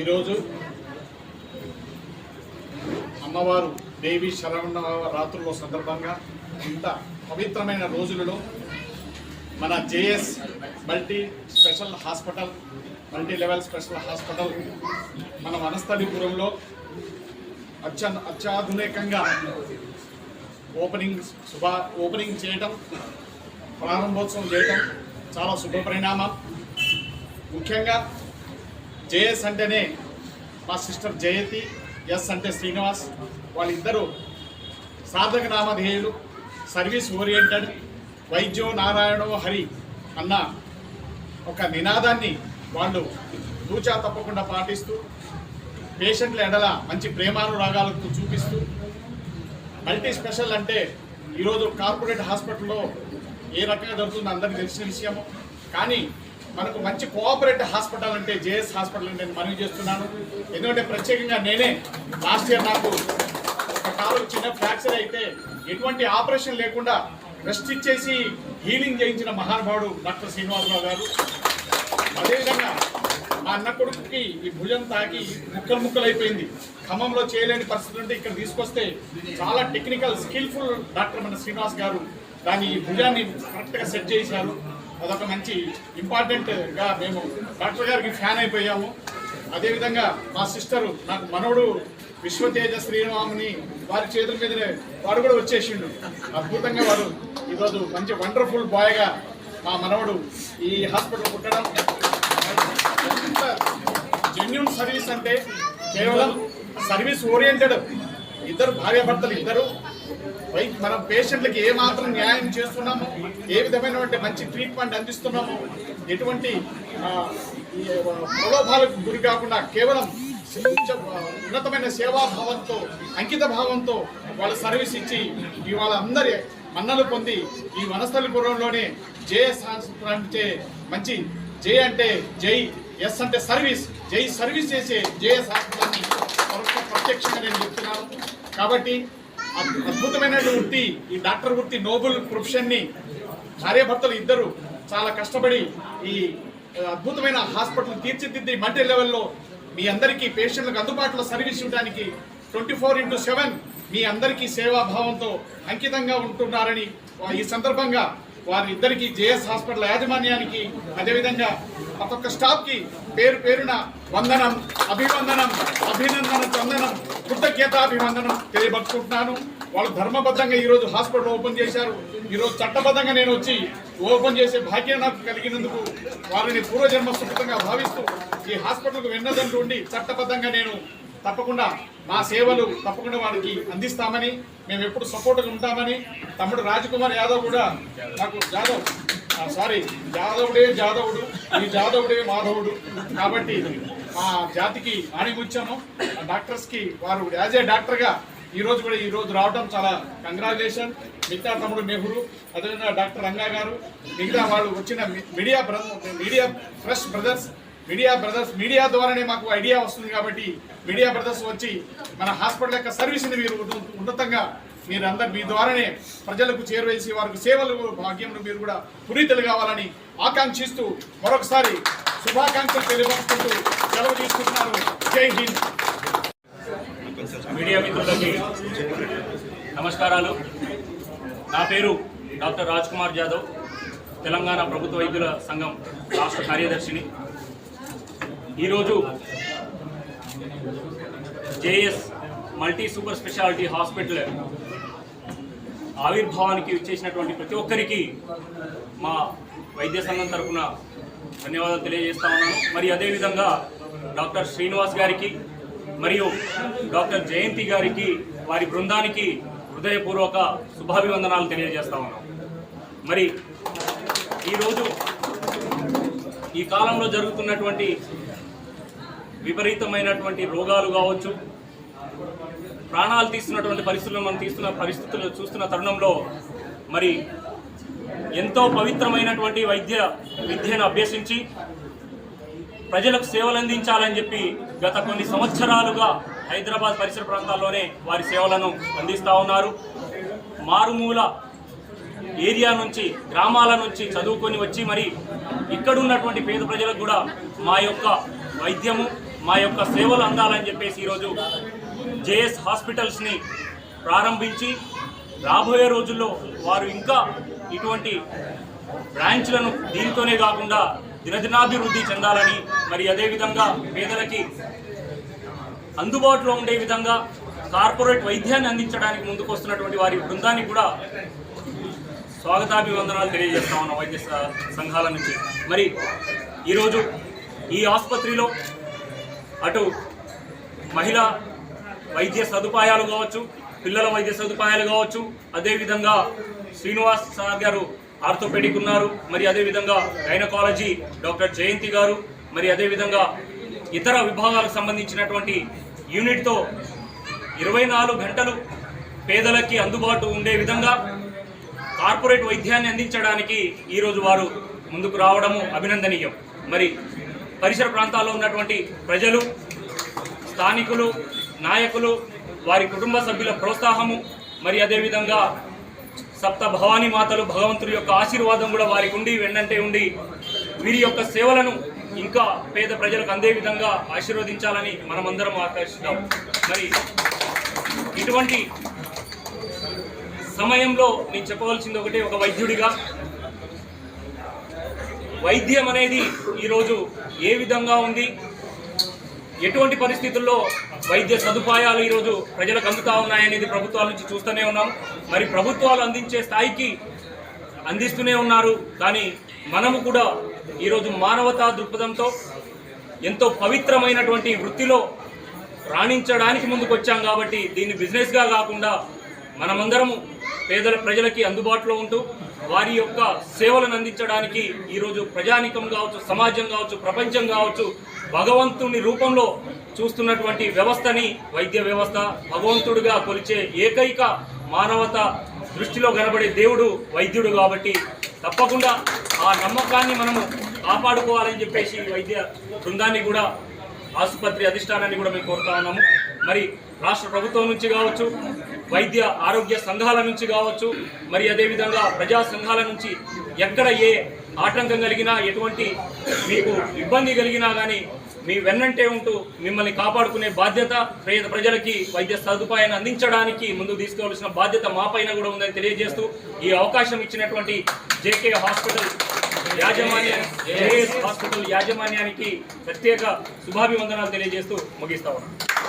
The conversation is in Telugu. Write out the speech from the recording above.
ఈరోజు అమ్మవారు దేవి శరవణ రాత్రుల్లో సందర్భంగా ఇంత పవిత్రమైన రోజులలో మన JS multi special hospital multi level special hospital మన వనస్థలిపురంలో అత్య అత్యాధునికంగా ఓపెనింగ్ శుభ ఓపెనింగ్ చేయటం ప్రారంభోత్సవం చేయటం చాలా శుభ పరిణామం. ముఖ్యంగా జేఎస్ అంటేనే మా సిస్టర్ జయతి ఎస్ అంటే శ్రీనివాస్. వాళ్ళిద్దరూ సాధక నామధేయులు సర్వీస్ ఓరియంటెడ్ వైద్యో నారాయణో హరి అన్న ఒక నినాదాన్ని వాళ్ళు దూచా తప్పకుండా పాటిస్తూ పేషెంట్ల ఎడల మంచి ప్రేమానురాగాలకు చూపిస్తూ మల్టీ స్పెషల్ అంటే ఈరోజు కార్పొరేట్ హాస్పిటల్లో ఏ రకంగా జరుగుతుందో అందరికీ తెలిసిన విషయము. కానీ మనకు మంచి కోఆపరేటివ్ హాస్పిటల్ అంటే జేఎస్ హాస్పిటల్ నేను మనవి చేస్తున్నాను. ఎందుకంటే ప్రత్యేకంగా నేనే లాస్ట్ ఇయర్ నాకు ఒక కాలు చిన్న ఫ్రాక్చర్ అయితే ఎటువంటి ఆపరేషన్ లేకుండా రెస్ట్ ఇచ్చేసి హీలింగ్ చేయించిన మహానుభావుడు డాక్టర్ శ్రీనివాసరావు గారు. అదేవిధంగా మా అన్న కొడుకుకి ఈ భుజం తాకి ముక్కలు ముక్కలు అయిపోయింది ఖమ్మంలో చేయలేని పరిస్థితి ఉంటే ఇక్కడ తీసుకొస్తే చాలా టెక్నికల్ స్కిల్ఫుల్ డాక్టర్ మన శ్రీనివాస్ గారు దాని ఈ భుజాన్ని కరెక్ట్గా సెట్ చేశారు. అదొక మంచి ఇంపార్టెంట్గా మేము డాక్టర్ గారికి ఫ్యాన్ అయిపోయాము. అదేవిధంగా మా సిస్టరు నాకు మనవడు విశ్వతేజ శ్రీరాముని వారి చేతుల మీదనే వాడు కూడా వచ్చేసిండు. అద్భుతంగా వాడు ఈరోజు మంచి వండర్ఫుల్ బాయ్గా మా మనవడు ఈ హాస్పిటల్ పుట్టడం. జెన్యున్ సర్వీస్ అంటే కేవలం సర్వీస్ ఓరియంటెడ్ ఇద్దరు భార్యాభర్తలు ఇద్దరు. మనం పేషెంట్లకి ఏ మాత్రం న్యాయం చేస్తున్నాము ఏ విధమైనటువంటి మంచి ట్రీట్మెంట్ అందిస్తున్నాము ఎటువంటి ప్రలోభాలకు గురి కాకుండా కేవలం ఉన్నతమైన సేవాభావంతో అంకిత భావంతో వాళ్ళ సర్వీస్ ఇచ్చి ఇవాళ అందరి మన్నలు పొంది ఈ వనస్థలిపురంలోనే జేఎస్ అంటే మంచి జై అంటే జై ఎస్ అంటే సర్వీస్ జై సర్వీస్ చేసే జేఎస్ హాస్పిటల్ని ప్రత్యక్షంగా నేను చెప్తున్నాను. కాబట్టి అద్- అద్భుతమైన వృత్తి. ఈ డాక్టర్ వృత్తి నోబుల్ ప్రొఫెషన్ని భార్యాభర్తలు ఇద్దరు చాలా కష్టపడి ఈ అద్భుతమైన హాస్పిటల్ తీర్చిదిద్ది మల్టీ లెవెల్లో మీ అందరికీ పేషెంట్లకు అందుబాటులో సర్వీస్ ఇవ్వడానికి ట్వంటీ ఫోర్ ఇంటూ సెవెన్ మీ అందరికీ సేవాభావంతో అంకితంగా ఉంటున్నారని ఈ సందర్భంగా వారిద్దరికి జేఎస్ హాస్పిటల్ యాజమాన్యానికి అదేవిధంగా ప్రతి ఒక్క స్టాఫ్కి పేరు పేరున వందనం అభివందనం అభినందన చందనం కృతజ్ఞతాభివందనం తెలియపరుచుకుంటున్నాను. వాళ్ళు ధర్మబద్ధంగా ఈరోజు హాస్పిటల్ ఓపెన్ చేశారు. ఈరోజు చట్టబద్ధంగా నేను వచ్చి ఓపెన్ చేసే భాగ్యం నాకు కలిగినందుకు వారిని పూర్వజన్మ సుఖితంగా భావిస్తూ ఈ హాస్పిటల్కు వెన్నదంటూ ఉండి చట్టబద్ధంగా నేను తప్పకుండా మా సేవలు తప్పకుండా వారికి అందిస్తామని మేము ఎప్పుడు సపోర్ట్గా ఉంటామని తమ్ముడు రాజకుమార్ యాదవ్ కూడా నాకు జాదవ్ ఆ, సారీ జాదవుడే జాదవుడు ఈ జాదవుడే మాధవుడు. కాబట్టి మా జాతికి ఆణిముత్యము. ఆ డాక్టర్స్కి వారు యాజ్ ఏ డాక్టర్గా ఈరోజు కూడా ఈ రోజు రావడం చాలా కంగ్రాచులేషన్. మిగతా తమ్ముడు నెహ్రూ అదేవిధంగా డాక్టర్ రంగా గారు మిగతా వాళ్ళు వచ్చిన media media fresh brothers media brothers media ద్వారానే మాకు ఐడియా వస్తుంది కాబట్టి మీడియా బ్రదర్స్ వచ్చి మన హాస్పిటల్ యొక్క సర్వీస్ని మీరు ఉన్నతంగా మీరు అందరు మీ ద్వారానే ప్రజలకు చేరువేసి వారికి సేవలు భాగ్యంలో మీరు కూడా పునీతులు కావాలని ఆకాంక్షిస్తూ మరొకసారి శుభాకాంక్షలు తెలియపరుచుకుంటూ సెలవు తీసుకుంటున్నారు. జై హింద్. మీడియా మిత్రులకి నమస్కారాలు. నా పేరు డాక్టర్ రాజ్ కుమార్ జాదవ్ తెలంగాణ ప్రభుత్వ వైద్యుల సంఘం రాష్ట్ర కార్యదర్శిని. ఈరోజు JS multi super speciality hospital ఆవిర్భావానికి ఇచ్చేసినటువంటి ప్రతి ఒక్కరికి మా వైద్య సంఘం తరఫున ధన్యవాదాలు తెలియజేస్తా ఉన్నాను. మరి అదేవిధంగా డాక్టర్ శ్రీనివాస్ గారికి మరియు డాక్టర్ జయంతి గారికి వారి బృందానికి హృదయపూర్వక శుభాభివందనాలు తెలియజేస్తా ఉన్నాం మరి ఈరోజు ఈ కాలంలో జరుగుతున్నటువంటి విపరీతమైనటువంటి రోగాలు కావచ్చు. ప్రాణాలు తీస్తున్నటువంటి పరిస్థితులు మనం తీస్తున్న పరిస్థితులు చూస్తున్న తరుణంలో మరి ఎంతో పవిత్రమైనటువంటి వైద్య విద్యను అభ్యసించి ప్రజలకు సేవలు అందించాలని చెప్పి గత కొన్ని సంవత్సరాలుగా హైదరాబాద్ పరిసర ప్రాంతాల్లోనే వారి సేవలను అందిస్తూ ఉన్నారు. మారుమూల ఏరియా నుంచి గ్రామాల నుంచి చదువుకొని వచ్చి మరి ఇక్కడ ఉన్నటువంటి పేద ప్రజలకు కూడా మా యొక్క వైద్యము మా యొక్క సేవలు అందాలని చెప్పేసి ఈరోజు జేఎస్ హాస్పిటల్స్ని ప్రారంభించి రాబోయే రోజుల్లో వారు ఇంకా ఇటువంటి బ్రాంచ్లను దీనితోనే కాకుండా దినదినాభివృద్ధి చెందాలని మరి అదేవిధంగా పేదలకి అందుబాటులో ఉండే విధంగా కార్పొరేట్ వైద్యాన్ని అందించడానికి ముందుకు వస్తున్నటువంటి వారి బృందానికి కూడా స్వాగతాభివందనాలు తెలియజేస్తా ఉన్నాం వైద్య స- సంఘాల నుంచి. మరి ఈరోజు ఈ ఆసుపత్రిలో అటు మహిళా వైద్య సదుపాయాలు కావచ్చు పిల్లల వైద్య సదుపాయాలు కావచ్చు అదేవిధంగా శ్రీనివాస్ సార్ గారు ఆర్థోపెడిక్ ఉన్నారు మరి అదేవిధంగా గైనకాలజీ డాక్టర్ జయంతి గారు మరి అదేవిధంగా ఇతర విభాగాలకు సంబంధించినటువంటి యూనిట్తో ఇరవై నాలుగు గంటలు పేదలకి అందుబాటు ఉండే విధంగా కార్పొరేట్ వైద్యాన్ని అందించడానికి ఈరోజు వారు ముందుకు రావడము అభినందనీయం. మరి పరిసర ప్రాంతాల్లో ఉన్నటువంటి ప్రజలు స్థానికులు నాయకులు వారి కుటుంబ సభ్యుల ప్రోత్సాహము మరి అదేవిధంగా సప్త భవానీ మాతలు భగవంతుడి యొక్క ఆశీర్వాదం కూడా వారికి ఉండి వెన్నంటే ఉండి వీరి యొక్క సేవలను ఇంకా పేద ప్రజలకు అందే విధంగా ఆశీర్వదించాలని మనమందరం ఆకర్షిద్దాం మరి ఇటువంటి సమయంలో నేను చెప్పవలసింది ఒకటి ఒక వైద్యుడిగా వైద్యం అనేది ఈరోజు ఏ విధంగా ఉంది? ఎటువంటి పరిస్థితుల్లో వైద్య సదుపాయాలు ఈరోజు ప్రజలకు అందుతా ఉన్నాయనేది ప్రభుత్వాల నుంచి చూస్తూనే ఉన్నాం. మరి ప్రభుత్వాలు అందించే స్థాయికి అందిస్తూనే ఉన్నారు. కానీ మనము కూడా ఈరోజు మానవతా దృక్పథంతో ఎంతో పవిత్రమైనటువంటి వృత్తిలో రాణించడానికి ముందుకు వచ్చాం కాబట్టి దీన్ని బిజినెస్గా కాకుండా మనమందరము పేదల ప్రజలకి అందుబాటులో ఉంటూ వారి యొక్క సేవలను అందించడానికి ఈరోజు ప్రజానికం కావచ్చు సమాజం కావచ్చు ప్రపంచం కావచ్చు భగవంతుని రూపంలో చూస్తున్నటువంటి వ్యవస్థని వైద్య వ్యవస్థ భగవంతుడిగా కొలిచే ఏకైక మానవత దృష్టిలో కనబడే దేవుడు వైద్యుడు కాబట్టి తప్పకుండా ఆ నమ్మకాన్ని మనము కాపాడుకోవాలని చెప్పేసి వైద్య బృందాన్ని కూడా ఆసుపత్రి అధిష్టానాన్ని కూడా మేము కోరుతా ఉన్నాము. మరి రాష్ట్ర ప్రభుత్వం నుంచి కావచ్చు వైద్య ఆరోగ్య సంఘాల నుంచి కావచ్చు మరి అదేవిధంగా ప్రజా సంఘాల నుంచి ఎక్కడ ఏ ఆటంకం కలిగినా ఎటువంటి మీకు ఇబ్బంది కలిగినా కానీ మీ వెన్నంటే ఉంటూ మిమ్మల్ని కాపాడుకునే బాధ్యత పేద ప్రజలకి వైద్య సదుపాయాన్ని అందించడానికి ముందుకు తీసుకోవాల్సిన బాధ్యత మా పైన కూడా ఉందని తెలియజేస్తూ ఈ అవకాశం ఇచ్చినటువంటి జేకే హాస్పిటల్ యాజమాన్యం జేఎస్ హాస్పిటల్ యాజమాన్యానికి ప్రత్యేక శుభాభివందనాలు తెలియజేస్తూ ముగిస్తా ఉన్నాను